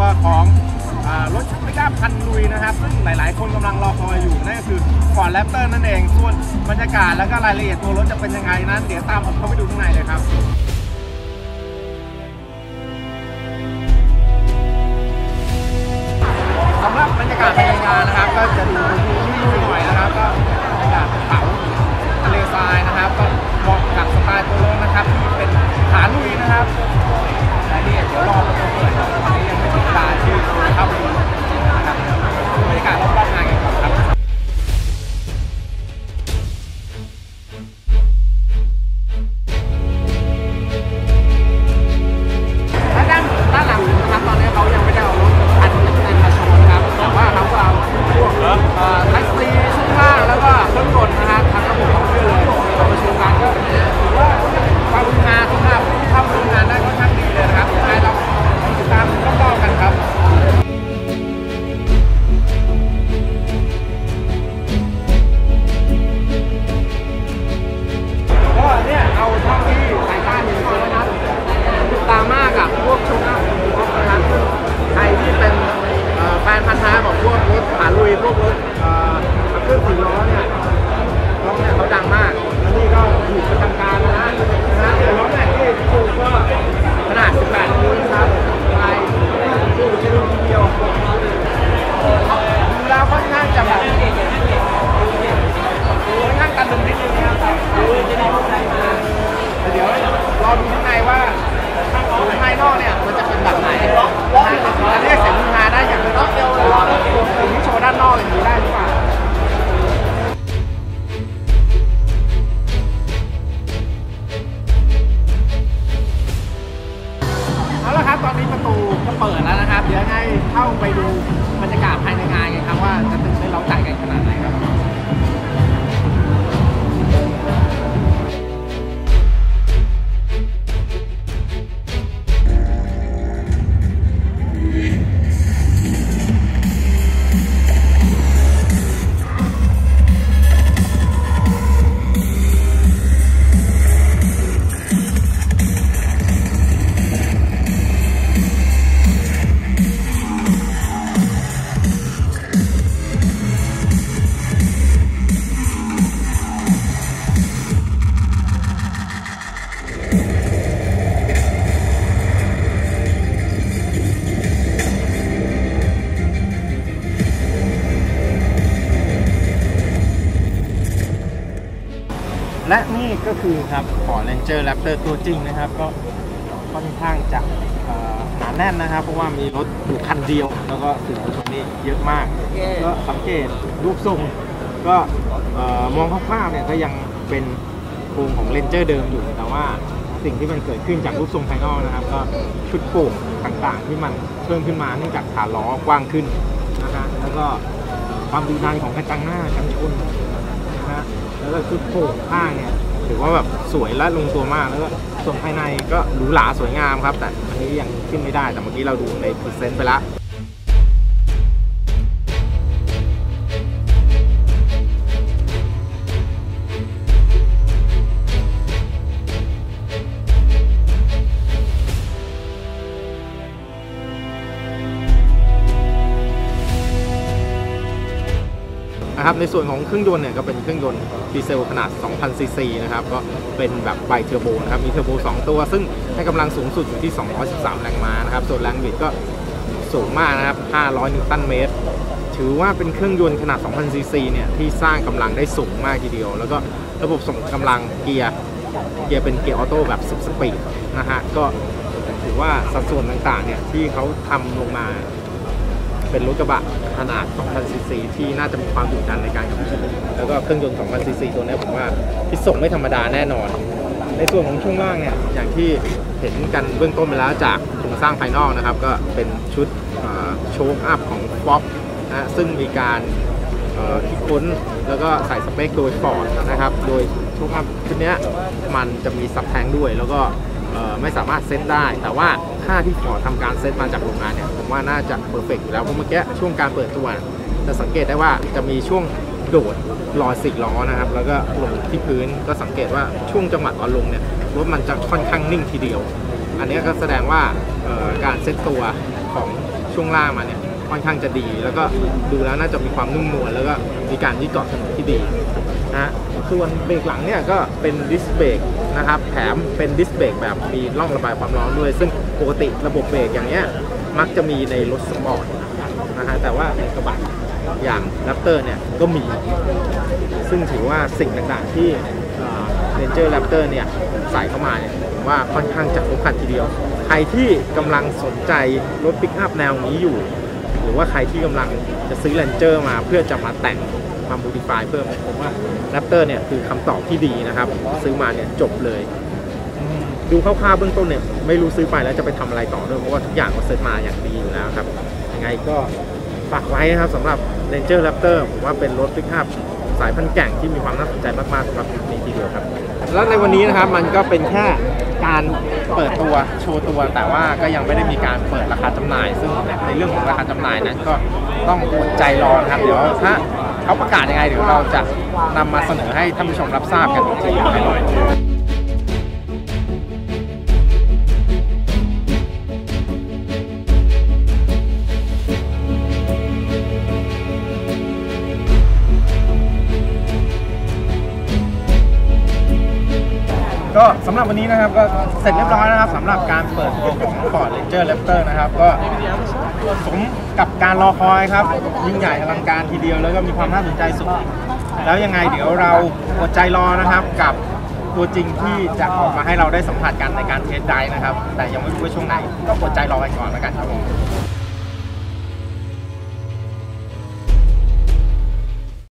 วของรถไม่กล้าพันลุยนะครับ ซึ่งหลาย ๆ คนกำลังรอคอยอยู่นั่นก็คือฟอร์ดแรปเตอร์นั่นเองส่วนบรรยากาศและก็รายละเอียดตัวรถจะเป็นยังไงนั้น เดี๋ยวตามผมเข้าไปดูข้างในเลยครับ ถ และนี่ก็คือครับขอ Ranger Raptor ตัวจริงนะครับ ก็ค่อนข้างจะเอ่อหนาแน่นนะครับ เพราะว่ามีรถอยู่คันเดียว แล้วก็สื่อมวลชนนี่เยอะมาก ก็สังเกตรูปทรง ก็เอ่อมองคร่าวๆเนี่ยก็ยังเป็นโครงของ Ranger เดิมอยู่แต่ว่าสิ่งที่มันเกิดขึ้นจากรูปทรงภายนอกนะครับ ก็ชุดโป่งต่างๆ ที่มันเพิ่มขึ้นมาเนื่องจากขาล้อกว้างขึ้นนะฮะแล้วก็เอ่อความดุดันของกระจังหน้ากันชนนะฮะ แล้วก็ชุดโป่งผ้าเนี่ยถือว่าแบบสวยและลงตัวมากแล้วก็ส่วนภายในก็หรูหราสวยงามครับ แต่อันนี้ยังขึ้นไม่ได้แต่เมื่อกี้เราดูในพรีเซนต์ไปแล้ว นะครับในส่วนของเครื่องยนต์เนี่ยก็เป็นเครื่องยนต์ดีเซลขนาด 2,000 ซีซีนะครับก็เป็นแบบไบเทอร์โบนะครับมีเทอร์โบ 2 ตัว ซึ่งให้กำลังสูงสุดอยู่ที่ 213 แรงม้านะครับส่วนแรงบิดก็สูงมากนะครับ 500 นิวตันเมตร ถือว่าเป็นเครื่องยนต์ขนาด 2,000 ซีซีเนี่ยที่สร้างกำลังได้สูงมากทีเดียว แล้วก็ระบบส่งกำลังเกียร์เกียร์เป็นเกียร์ออโต้แบบ 10 สปีดนะฮะก็ถือว่าสัดส่วนต่างๆเนี่ยที่เขาทำลงมา เป็นรถกระบะขนาด 2,000ซีซีที่น่าจะมีความดุดันในการขับขี่แล้วก็เครื่องยนต์ 2,000ซีซีตัวนี้ผมว่าพิส่งไม่ธรรมดาแน่นอน ในส่วนของช่วงล่างเนี่ยอย่างที่เห็นกันเบื้องต้นไปแล้วจากโครงสร้างภายนอกนะครับ ก็เป็นชุดโชคอัพของฟ็อกนะซึ่งมีการคิดค้นแล้วก็ใส่สเปคโดยฟอร์ดนะครับ โดยโชคอัพชุดนี้มันจะมีซับแทงด้วยแล้วก็ไม่สามารถเซตได้แต่ว่า่าที่ฟอร์ดทำการเซตมาจากโรงงานเนี่ยผมว่าน่าจะเพอร์เฟกอยู่แล้วเพราะเมื่อกี้ช่วงการเปิดตัวจะสังเกตได้ว่าจะมีช่วงโดดลอยสี่ล้อนะครับ แล้วก็ลงที่พื้นก็สังเกตว่าช่วงจังหวะตอนลงเนี่ยรถมันจะค่อนข้างนิ่งทีเดียว อันนี้ก็แสดงว่าการเซตตัวของช่วงล่างมาเนี่ย ค่อนข้างจะดี แล้วก็ดูแล้วน่าจะมีความนุ่มนวลแล้วก็มีการยืดเกาะถนนที่ดีนะฮะส่วนเบรกหลังเนี่ยก็เป็นดิสเบรกนะครับแถมเป็นดิสเบรกแบบมีร่องระบายความร้อนด้วย ซึ่งปกติระบบเบรกอย่างเงี้ยมักจะมีในรถสปอร์ตนะฮะแต่ว่าในกระบะอย่างแรปเตอร์เนี่ยก็มี ซึ่งถือว่าสิ่งต่างๆที่เรนเจอร์แรปเตอร์เนี่ยใส่เข้ามาเนี่ยว่าค่อนข้างจะครบครันทีเดียว ใครที่กำลังสนใจรถปิกอัพแนวนี้อยู่ หรือว่าใครที่กำลังจะซื้อเรนเจอร์มาเพื่อจะมาแต่งมาโมดิฟายเพิ่มผมว่าแรปเตอร์เนี่ยคือคำตอบที่ดีนะครับ ซื้อมาเนี่ยจบเลย ดูคร่าวๆเบื้องต้นเนี่ยไม่รู้ซื้อไปแล้วจะไปทำอะไรต่อด้วยเพราะว่าทุกอย่างก็เซ็ตมาอย่างดีอยู่แล้วครับยังไงก็ฝากไว้นะครับสำหรับ Ranger Raptor ผมว่าเป็นรถปิกอัพสายพันธุ์แก่งที่มีความน่าสนใจมากๆสำหรับยุคนี้ทีเดียวครับ แล้วในวันนี้นะครับมันก็เป็นแค่การ เปิดตัวโชว์ตัวแต่ว่าก็ยังไม่ได้มีการเปิดราคาจำหน่าย ซึ่งในเรื่องของราคาจำหน่ายนั้นก็ต้องอดใจรอนะครับ เดี๋ยวถ้าเขาประกาศยังไงเดี๋ยวเราจะนำมาเสนอให้ท่านผู้ชมรับทราบกันอีกทีนะ ก็สำหรับวันนี้นะครับก็เสร็จเรียบร้อยนะครับสำหรับการเปิดตัวของ Ford Ranger Raptor นะครับ ก็สมกับการรอคอยครับ ยิ่งใหญ่อลังการทีเดียวแล้วก็มีความน่าสนใจสุดแล้วยังไงเดี๋ยวเราอดใจรอนะครับกับตัวจริงที่จะออกมาให้เราได้สัมผัสกันในการเทสไดรฟ์นะครับ แต่ยังไม่รู้ว่าช่วงไหนก็อดใจรอกันก่อนแล้วกันครับผม